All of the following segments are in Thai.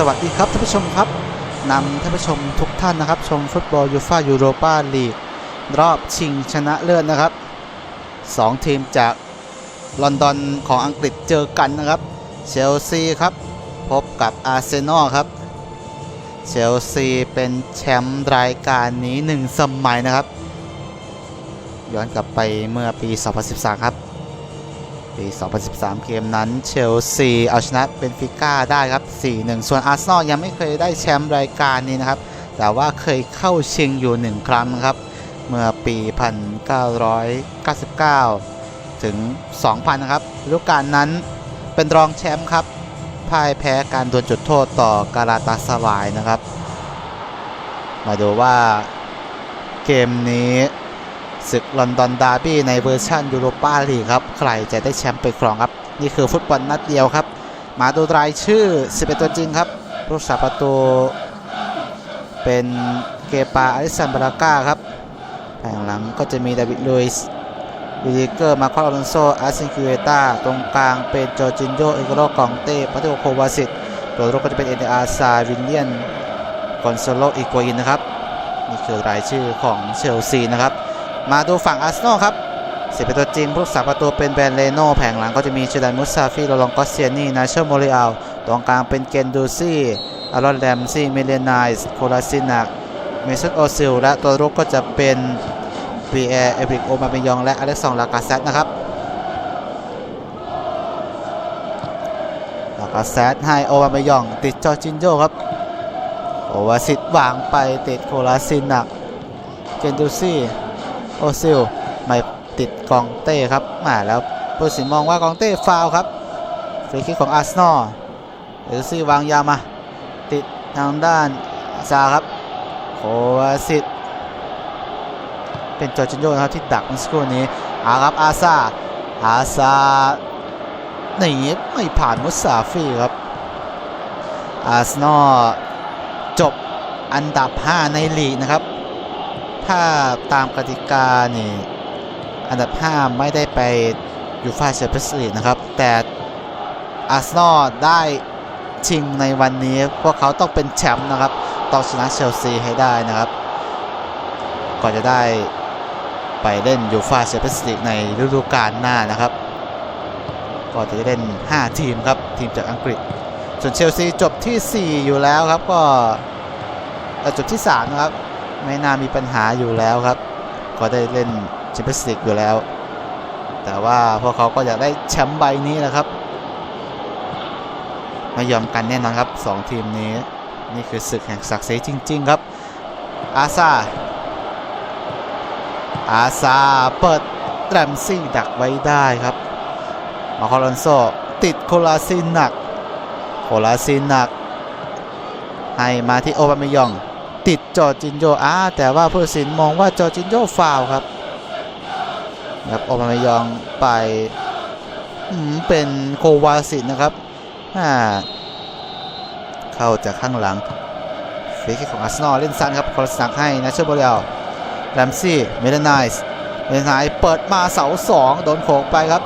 สวัสดีครับท่านผู้ชมครับนำท่านผู้ชมทุกท่านนะครับ ชมฟุตบอลยูฟ่ายูโรปาลีกรอบชิงชนะเลิศนะครับสองทีมจากลอนดอนของอังกฤษเจอกันนะครับ เชลซีครับ พบกับอาร์เซนอลครับ เชลซีเป็นแชมป์รายการนี้หนึ่งสมัยนะครับ ย้อนกลับไปเมื่อปี 2013 ครับ ปี 2013 เกมนั้นเชลซีเอาชนะเบนฟิก้าได้ครับ 4-1 ส่วนอาร์เซนอลยังไม่เคยได้แชมป์รายการนี้นะครับ แต่ว่าเคยเข้าชิงอยู่ 1 ครั้งครับ เมื่อปี 1999 ถึง 2000 นะครับฤดูกาลนั้นเป็นรองแชมป์ครับพ่ายแพ้การดวลจุดโทษต่อกาลาตาสลายนะครับ มาดูว่าเกมนี้ ศึกลอนดอนดาร์บี้ในเวอร์ชันยูโรปาลีกครับ ใครจะได้แชมป์ไปครองครับ นี่คือฟุตบอลนัดเดียวครับ มาดูรายชื่อ 11 ตัวจริงครับผู้สาประตู เป็นเกปาอลิสันบาราก้าครับแผงหลังก็จะมีดาวิดลุยส์วิลิเกอร์มาคอลอลอนโซอาร์เซนคิเวตาตรงกลางเป็นจอร์จินโยเอโกโรกองเต้ปัติโตโควาสิตตัวรุกก็จะเป็นเอ็นอาซาวินเลียนกอนโซโลอีกวอินนะครับ นี่คือรายชื่อของเชลซีนะครับ มาดูฝั่งอาร์เซนอลครับสียเป็นตัวจริงผู้รักษาประตูเป็นแบรนเลโน่แผงหลังก็จะมีเชดันมุสซาฟีโรลองกอสเซียนี่นาเชลโมริอัลตรงกลางเป็นเกนดูซี่อารอนแรมซี่เมเลนายส์โคลาซินักเมซุตโอซิลและตัวรุกก็จะเป็นปีแอร์เอริกโอมาเบยองและอเล็กซองลากาเซตนะครับลากาเซตให้โอมาเบยอง ติดจอจินโยครับโอวาสิตวางไปติดโคลาซินักเกนดูซี่ โอซิลไม่ติดกองเต้ครับมาแล้วผู้สินมองว่ากองเต้ฟาวล์ครับฟรีคิกของอาร์เซนอลเอลซี่วางยามาติดทางด้านซาครับโควาสิตเป็นจอร์จินโยนะครับที่ดักเมื่อสักครู่นี้อาครับอาซาอาซาหนีไม่ผ่านมุสซาฟีครับอาร์เซนอลจบอันดับ 5 ในลีกนะครับ ถ้าตามกติกานี่อันดับ 5 ไม่ได้ไปยูฟ่าแชมเปี้ยนส์ลีกนะครับ แต่อาร์เซนอลได้ชิงในวันนี้พวกเขาต้องเป็นแชมป์นะครับ ต้องชนะเชลซีให้ได้นะครับ ก่อนจะได้ไปเล่นยูฟ่าแชมเปี้ยนส์ลีกในฤดูกาลหน้านะครับ ก็จะเล่น 5 ทีมครับ ทีมจากอังกฤษ ส่วนเชลซีจบที่ 4 อยู่แล้วครับก็จบที่ 3 นะครับ ไม่น่ามีปัญหาอยู่แล้วครับ ก็ได้เล่นแชมเปี้ยนส์ลีกอยู่แล้ว แต่ว่าพวกเขาก็อยากได้แชมป์ใบนี้นะครับไม่ยอมกันแน่นอนครับ 2 ทีมนี้ นี่คือศึกแห่งศักดิ์ศรีจริง ๆ ครับ อาซาอาซาเปิดแรมซี่ดักไว้ได้ครับ มาคอลอนโซติดโคลาซินหนัก โคลาซินหนัก ให้มาที่โอบามยอง ติดจอจินโยอ้าแต่ว่าผู้สินมองว่าจอจินโยฟาวครับครับโอบามายองไปเป็นโควาสิตนะครับอ่าเข้าจากข้างหลังฟรีคิกของอาร์เซนอลเล่นสั้นครับคอลสนักให้นะเชอร์บลเอลแรมซี่เมลนายส์เมลนายเปิดมาเสาสองโดนโขกไปครับ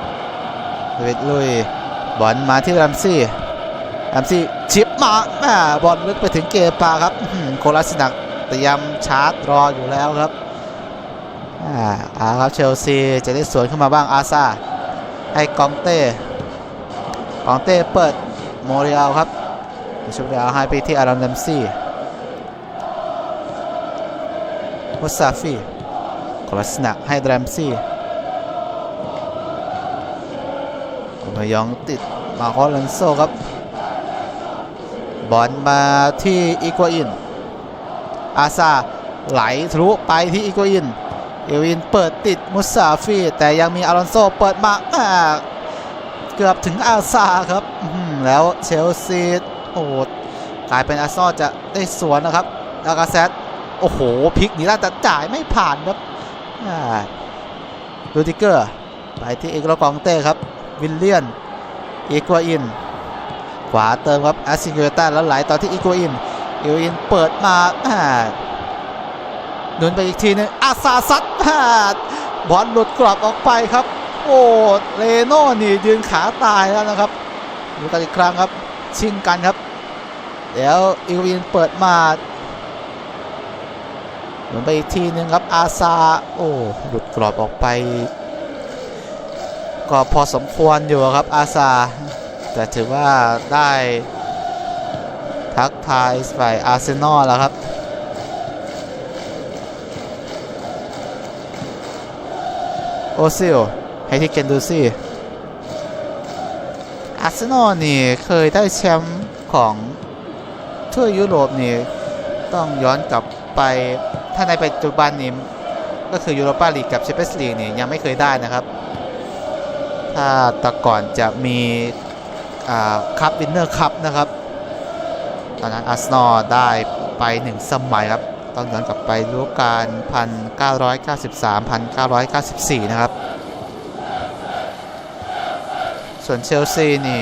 เดวิดลุยบอลมาที่แรมซี่ แอมซี่ชิปมาแม่บอลลึกไปถึงเกปาครับโคลาสนักเตรียมชาร์จรออยู่แล้วครับอ่าครับเชลซีจะได้สวนขึ้นมาบ้างอาซาให้กองเต้กองเต้เปิดโมเรียลครับชุบเรียลให้ไปที่อารอนแรมซี่มุสซาฟีโคลาสนักให้แรมซี่มายองติดมาคอลันโซครับ บอลมาที่อีกัวอิน อาซาไหลทะลุไปที่อีกัวอินเอวินเปิดติดมุสซาฟีแต่ยังมีอารอนโซเปิดมาาเกือบถึงอาซาครับแล้วเชลซีโอ้กลายเป็นอาร์ซอจะได้สวนนะครับลากาเซตโอ้โหพลิกหนีได้แต่จ่ายไม่ผ่านครับลูติเกอร์ ไปที่เอกโรกองเต้ครับ วิลเลียนอีกัวอิน ขวาเติมครับแอสซิเกต้าแล้วไหลต่อที่อีโกอินอีโกอินเปิดมาอ่าหนุนไปอีกทีนึงอาซาซัดอ่าบอลหลุดกรอบออกไปครับ โอ้เลโน่นี่ยืนขาตายแล้วนะครับดูกันอีกครั้งครับชิงกันครับแล้วอีกวินเปิดมาหมุนไปอีกทีนึงครับอาซาโอ้หลุดกรอบออกไปก็พอสมควรอยู่ครับอาซา แต่ถือว่าได้ทักทายฝ่ายอาร์เซนอลแล้วครับ โอซิลให้ที่เกนดูซี่อาร์เซนอลนี่เคยได้แชมป์ของทั่วยุโรปนี่ต้องย้อนกลับไปถ้าในปัจจุบันนี่ก็คือยูโรปาลีกกับแชมเปี้ยนส์ลีกนี่ยังไม่เคยได้นะครับ ถ้าแต่ก่อนจะมี คัพวินเนอร์คัพนะครับ ตอนนั้นอาร์เซนอลได้ไปหนึ่งสมัยครับ ต้องย้อนกลับไปฤดูกาล1993-1994 นะครับ ส่วนเชลซีนี่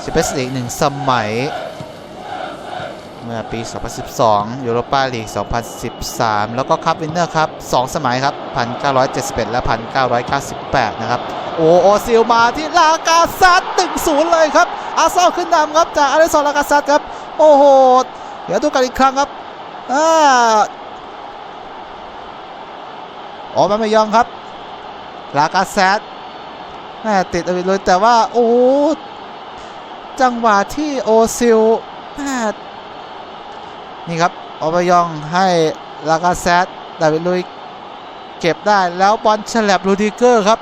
แชมเปี้ยนส์ลีกหนึ่งสมัย เมื่อปี 2012 ยูโรปาลีก 2013 แล้วก็คัพวินเนอร์ครับ 2 สมัยครับ 1971 และ 1998 นะครับ โอโอซิลมาที่ลากาซัด 1-0เลยครับ อาร์เซนอลขึ้นนำครับจากอาริสันลากาซัดครับ โอ้โห เดี๋ยวดูกันอีกครั้งครับอ่าออกมาไม่ยอมครับ ลากาแซดแม่ติดเอว้เลยแต่ว่า โอ้ จังหวะที่โอซิลแม่นี่ครับออบายองให้ลากาแซดดาวิดลุยเก็บได้แล้วบอลฉลับลูดิเกอร์ครับ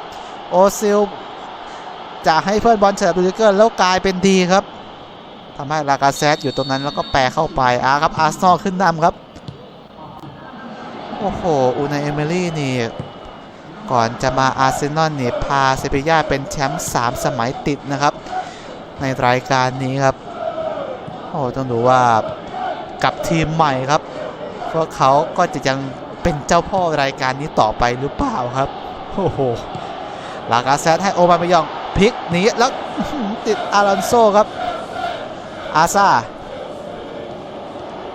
โอซิล จะให้เพื่อนบอลเฉลับลูดิเกอร์แล้วกลายเป็นดีครับทำให้ลากาแซดอยู่ตรงนั้นแล้วก็แปรเข้าไปอาครับอาร์เซนอลขึ้นนำครับโอ้โหอูนายเอเมรี่นี่ ก่อนจะมาอาร์เซนอลนี่พาเซบีย่าเป็นแชมป์3สมัยติดนะครับ ในรายการนี้ครับโอ้ต้องดูว่ากับทีมใหม่ครับ พวกเขาก็จะยังเป็นเจ้าพ่อรายการนี้ต่อไปหรือเปล่าครับโอ้โหลากาแซดให้โอบามายอง พลิกหนีแล้วติดอารอนโซครับ อาซา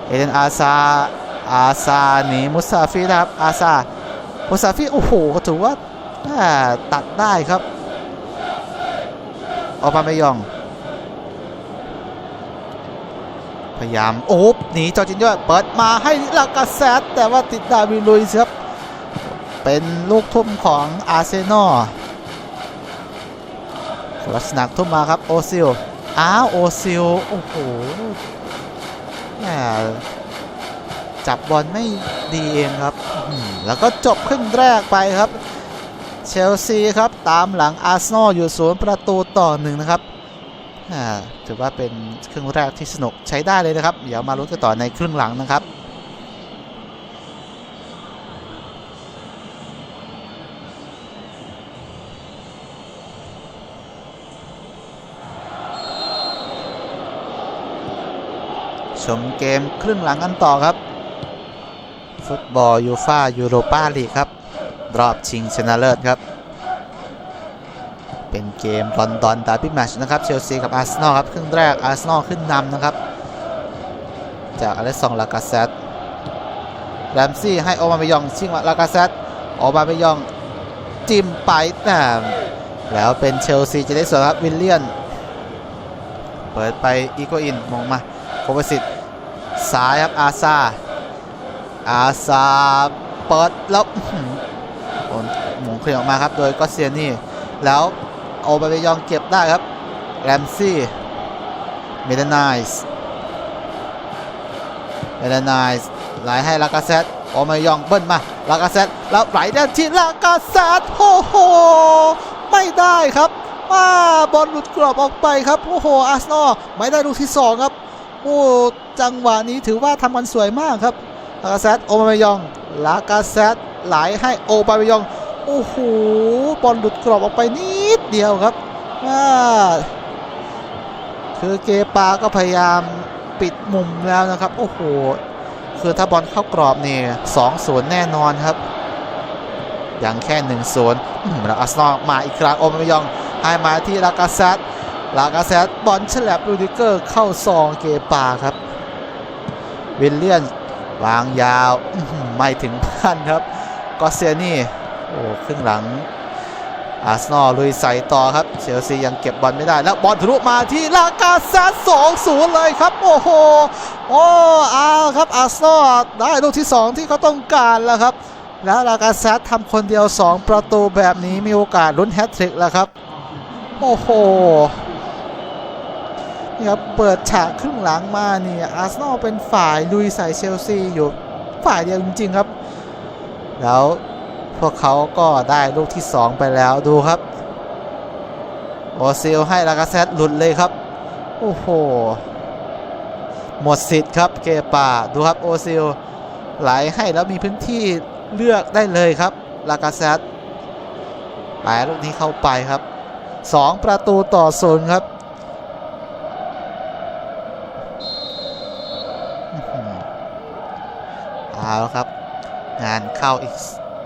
เอเดนอาซาอาซาหนีมุสซาฟินะครับ อาซามุสซาฟิโอ้โหถือว่าตัดได้ครับออกมาไม่ยอง พยายามโอบหนีจอจินโญ่เปิดมาให้ลากาแซดแต่ว่าติดดาวินลุยครับ เป็นลูกทุ่มของอาร์เซนอล ลักษณะทุ่มมาครับโอซิลอ้าวโอซิลโอ้โหแหมจับบอลไม่ดีเองครับ แล้วก็จบครึ่งแรกไปครับ เชลซีครับตามหลังอาร์เซนอลอยู่ศูนย์ประตูต่อหนึ่งนะครับถือว่าเป็นครึ่งแรกที่สนุกใช้ได้เลยนะครับ เดี๋ยวมาลุ้นกันต่อในครึ่งหลังนะครับ ชมเกมครึ่งหลังกันต่อครับ ฟุตบอลยูฟายูโรปาลีกครับ รอบชิงชนะเลิศครับ เป็นเกมลอนดอนดาร์บี้แมชนะครับ เชลซีกับอาร์เซนอลครับ ครึ่งแรกอาร์เซนอลขึ้นนำนะครับ จากอเล็กซองลากาเซตแรมซี่ให้โอมาเบยองชิงมาลากาเซตโอมาเบยองจิ้มไปแต่แล้วเป็นเชลซีจะได้ส่วนครับวิลเลียน เปิดไปอีโกอินมองมา โคเวสิตซ้ายครับอาซาอาซาเปิดแล้วหมุนเคลื่อออกมาครับ โดยก็เซียนี่แล้วโอบาเบยองเก็บได้ครับ แรมซี่เมเดนายส์เมเดนายส์ไหลให้ลากาเซตโอบาเบยองเบิ้ลมาลากาเซตแล้วไหลได้ที่ลากาเซตโอ้โห ไม่ได้ครับว่าบอลหลุดกรอบออกไปครับ โอ้โหอาร์เซนอลไม่ได้ลูกที่สองครับ โอ้จังหวะนี้ถือว่าทำกันสวยมากครับลากาเซตโอบาเมยองลากาเซตไหลให้โอบาเมยองโอ้โหบอลหลุดกรอบออกไปนิดเดียวครับว่าคือเกปาก็พยายามปิดมุมแล้วนะครับ โอ้โห คือถ้าบอลเข้ากรอบนี่สองศูนย์แน่นอนครับ อย่างแค่หนึ่งศูนย์แล้วอาร์เซนอลมาอีกครั้งโอบาเมยองให้มาที่ลากาเซต ลากาเซตบอลฉลับลูดิเกอร์เข้าซองเกปาครับ วิลเลียนวางยาวไม่ถึงพันครับกอเซียนี่โอ้ครึ่งหลังอาร์เซนอลลุยใส่ต่อครับเชลซียังเก็บบอลไม่ได้ แล้วบอลทะลุมาที่ลากาเซตสองศูนย์เลยครับ โอ้โหโอ้เอาครับอาร์เซนอลได้ลูกที่ 2 ที่เขาต้องการแล้วครับ แล้วลากาเซตทำคนเดียว 2 ประตูแบบนี้มีโอกาสลุ้นแฮตทริกแล้วครับ โอ้โห นี่ครับเปิดฉากครึ่งหลังมาเนี่ยอาร์เซนอลเป็นฝ่ายลุยใส่เชลซีอยู่ฝ่ายเดียวจริงๆครับ แล้วพวกเขาก็ได้ลูกที่ 2 ไปแล้วดูครับโอซิลให้ลากาเซตหลุดเลยครับ โอ้โห หมดสิทธิ์ครับเกปาดูครับโอซิลไหลให้แล้วมีพื้นที่เลือกได้เลยครับลากาเซตแปลูกนี้เข้าไปครับ 2 ประตูต่อศูนย์ครับาละครับ งานเข้าอีก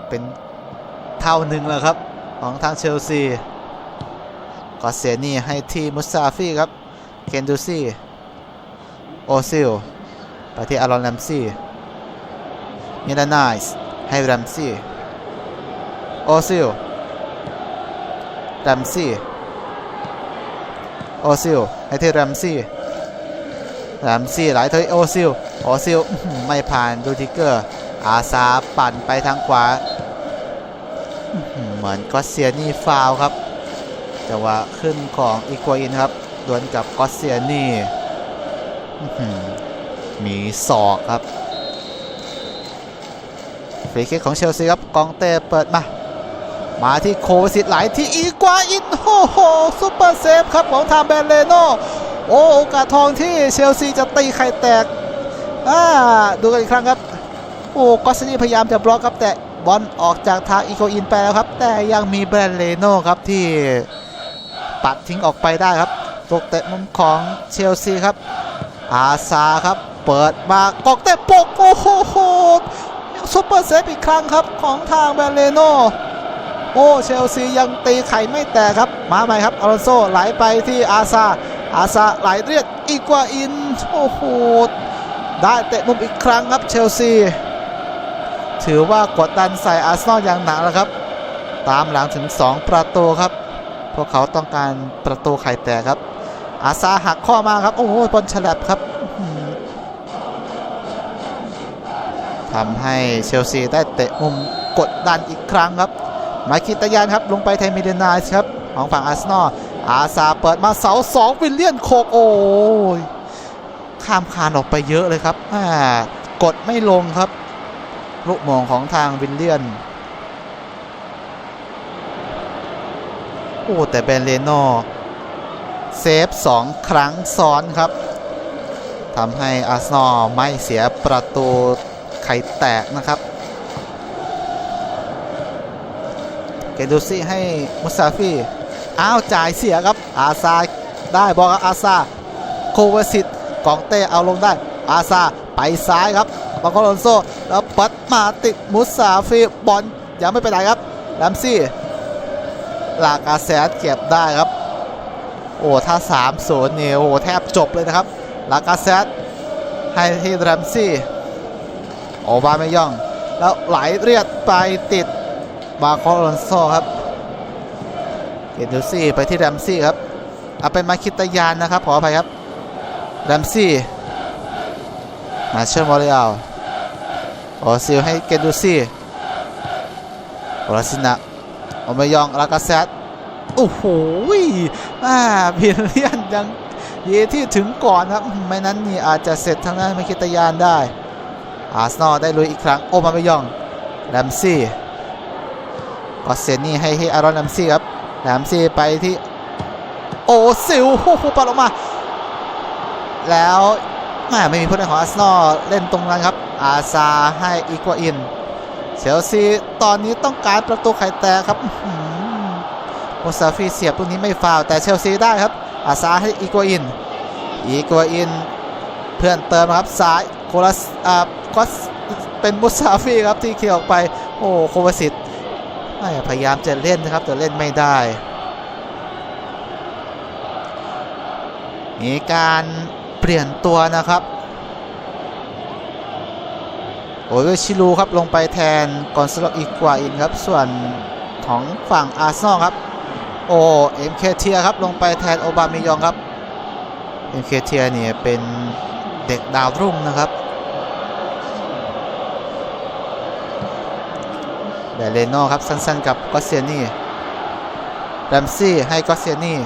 เป็นเท่าหนึ่งแล้วครับ ของทางเชลซีกอเซนี่ให้ที่มุสซาฟีครับ เคนดูซี่ โอซิล ไปที่อารอนแรมซี่มิลานายส์ให้แรมซี่ โอซิล แรมซี่ โอซิล ให้ที่แรมซี่ แรมซี่ หลเทยโอซิล โอซิลไม่ผ่านดูทิกเกอร์ อาซาปั่นไปทางขวา เหมือนก็เซียนี่ฟาวครับจังหวะขึ้นของอีกัวอินครับดวลกับก็เซียนี่มีศอกครับฟรีคิกของเชลซีครับกองเต้เปิดมา มาที่โควาสิตไหลที่อีกวอินโอ้โหซุปเปอร์เซฟครับของทางแบนเลโนโอ้โอกาสทองที่เชลซีจะตีไข่แตก อ่าดูกันอีกครั้งครับ โอ้กอสนี่พยายามจะบล็อกครับ แต่บอลออกจากทางอีโกอินไปแล้วครับ แต่ยังมีแบรนเลโน่ครับที่ปัดทิ้งออกไปได้ครับตกเตะมุมของเชลซีครับ อาซาครับ เปิดมากอกเตะปกโอ้โหซุปเปอร์เซฟอีกครั้งครับของทางแบรนเลโน่โอ้เชลซียังตีไข่ไม่แตกครับ มาใหม่ครับอลอนโซไหลไปที่อาซาอาซาไหลเรียดอีกว่าอิน โอ้โห ได้เตะมุมอีกครั้งครับเชลซี ถือว่ากดดันใส่อาร์เซนอลอย่างหนักแล้วครับ ตามหลังถึง 2 ประตูครับ พวกเขาต้องการประตูไข่แตกครับ อาซาหักข้อมาครับ โอ้โหบอลฉลับครับทำให้เชลซีได้เตะมุมกดดันอีกครั้งครับมาคิตายานครับลงไปไทมิเดนายส์ครับของฝั่งอาร์เซนอลอาซาเปิดมาเสาสองวิลเลียนโคกโอ้ย ข้ามคานออกไปเยอะเลยครับกดไม่ลงครับ ลูกโมงของทางวิลเลียน โอ้ แต่เบนเลโนเซฟสองครั้งซ้อนครับทำให้อาร์เซนอลไม่เสียประตูไข่แตกนะครับ เกดูซี่ให้มุซาฟีอ้าว จ่ายเสียครับ อาซาได้บอลครับอาซาโควาสิต กองเต้เอาลงได้อาซาไปซ้ายครับบอลคอลอนโซแล้วปัดมาติดมุสาฟีบอลยังไม่ไปไหนครับแรมซี่ลากาแซดเก็บได้ครับ โอ้ถ้า3 0นี่ยโอ้แทบจบเลยนะครับลากาแซดให้ที่แรมซี่โอบาไม่ย่อง แล้วไหลเรียดไปติดบาคอลอนโซครับเกนดูซี่ไปที่แรมซี่ครับเอาเป็นมาคิตยานนะครับขออภัยครับ แรมซี่มาเชอร์มอริอัลโอซิลให้เกนดูซี่โอลาซินะโอเมยองลากาเซตโอ้โหอ่าพิเลียนยังเยที่ถึงก่อนครับไม่นั้นนี่อาจจะเสร็จทางด้านมาคิตยานได้ อาร์เซนอลได้ลุยอีกครั้ง โอมาเมยองแรมซี่กอเซนนี่ให้ให้อารอนแรมซี่ครับแรมซี่ไปที่โอซิลโอ้โหปัดออกมา แล้วแม่ไม่มีผู้เล่นของอาร์เซนอลเล่นตรงนั้นครับ อาซาให้อีกัวอินเชลซีตอนนี้ต้องการประตูไข่แตกครับอื้อหือโมซาฟีเสียบตรงนี้ไม่ฟาวแต่เชลซีได้ครับ อาซาให้อีกัวอิน อีกัวอิน เพื่อนเติมครับซ้ายโคลัสอ่าก็เป็นมุซาฟีครับที่เคลียร์ออกไป โอ้โควาสิตไม่พยายามจะเล่นนะครับแต่เล่นไม่ได้มีการ ปลี่ยนตัวนะครับโอ้ยชิลูครับลงไปแทนกอนซาโลอีกวาอินครับ ส่วนของฝั่งอาร์ซนอลครับโอ้เอ็มเคเทียครับลงไปแทนโอบาเมยองครับเอ็มเคเทียเนี่ยเป็นเด็กดาวรุ่งนะครับแบเลโน่ครับสั้นๆกับกอสเซียนี่แรมซี่ให้กอสเซียนี่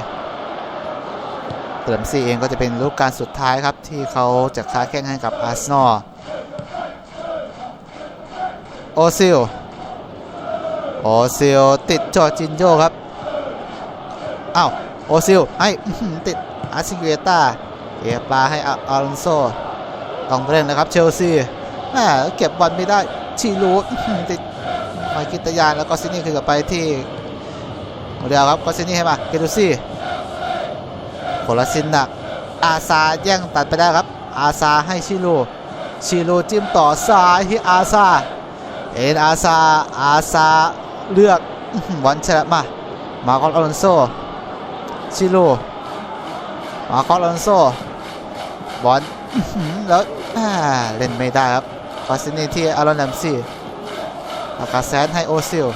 แรมซีเองก็จะเป็นลูกการสุดท้ายครับ ที่เขาจะค้าแข่งให้กับอาร์เซนอลโอซิลโอซิลติดจอจินโยครับอ้าวโอซิลให้ติดอาร์ซิเกตาเก็บปาให้อาลอนโซต้องเร่งนะครับเชลซีแหม่เก็บบอลไม่ได้ชีรูติดมากิตยานแล้วก็ซินี่คือกับไปที่เดียวครับก็ซินี่ให้มาเกดูซี่ โคลาซินดักอาซาแย่งตัดไปได้ครับ อาซาให้ชิลูชิลูจิ้มต่อซ้ายที่อาซาเอ็นอาซาอาซาเลือกบอลฉลับมา มาคอลอลอนโซชิโลมาคอลอลอนโซบอลแล้วเล่นไม่ได้ครับฟาซินีที่อารอนแลมซี่อากาแซนให้โอซิล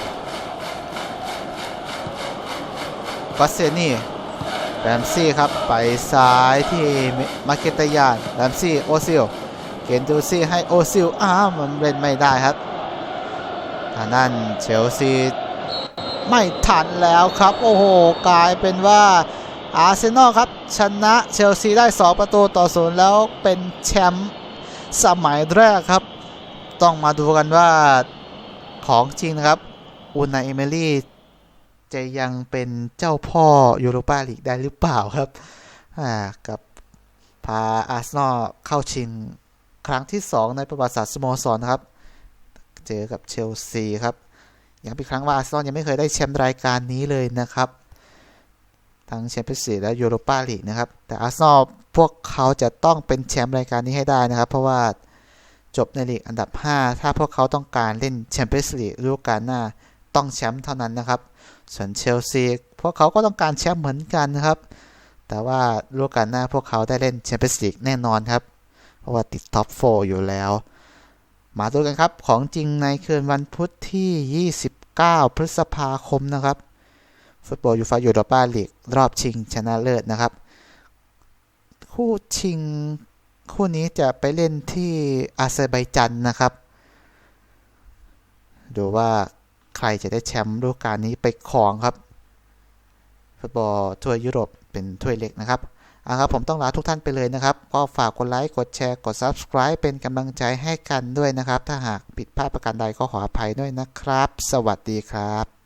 กอสเซนี่ แรมซี่ครับ ไปซ้ายที่มาเกตยานแรมซี่โอซิลเกนดูซี่ให้โอซิลอ้าวมันเล่นไม่ได้ครับทางด้านเชลซีไม่ทันแล้วครับ โอ้โห กลายเป็นว่าอาร์เซนอลครับ ชนะเชลซีได้ 2 ประตูต่อศูนย์แล้วเป็นแชมป์สมัยแรกครับ ต้องมาดูกันว่าของจริงนะครับอูนาเอเมรี่ จะยังเป็นเจ้าพ่อยูโรปาลีกได้หรือเปล่าครับกับพาอาร์เซนอลเข้าชิงครั้งที่ 2 ในประวัติศาสตร์สโมสรนครับ เจอกับเชลซีครับย้ำอีกครั้งว่าอาร์เซนอลยังไม่เคยได้แชมป์รายการนี้เลยนะครับ ทั้งแชมเปี้ยนส์ลีกและยูโรปาลีกนะครับ แต่อาร์เซนอลพวกเขาจะต้องเป็นแชมป์รายการนี้ให้ได้นะครับ เพราะว่าจบในลีกอันดับ 5 ถ้าพวกเขาต้องการเล่นแชมเปี้ยนส์ลีกฤดูกาลหน้าต้องแชมป์เท่านั้นนะครับ ส่วนเชลซีพวกเขาก็ต้องการแชมป์เหมือนกันนะครับ แต่ว่าฤดูกาลหน้าพวกเขาได้เล่นแชมเปี้ยนส์ลีกแน่นอนครับ เพราะว่าติดท็อป4อยู่แล้ว มาดูกันครับของจริงในคืนวันพุธที่ 29 พฤษภาคมนะครับ ฟุตบอลยูฟ่ายูโรปาลีกรอบชิงชนะเลิศนะครับ คู่ชิงคู่นี้จะไปเล่นที่อาเซอร์ไบจันนะครับ ดูว่า ใครจะได้แชมป์ฤดูกาลนี้ไปครองครับ ฟุตบอลถ้วยยุโรปเป็นถ้วยเล็กนะครับอะครับผมต้องลาทุกท่านไปเลยนะครับ ก็ฝากกดไลค์ กดแชร์ กด Subscribe เป็นกำลังใจให้กันด้วยนะครับ ถ้าหากผิดพลาดประการใดก็ขออภัยด้วยนะครับ สวัสดีครับ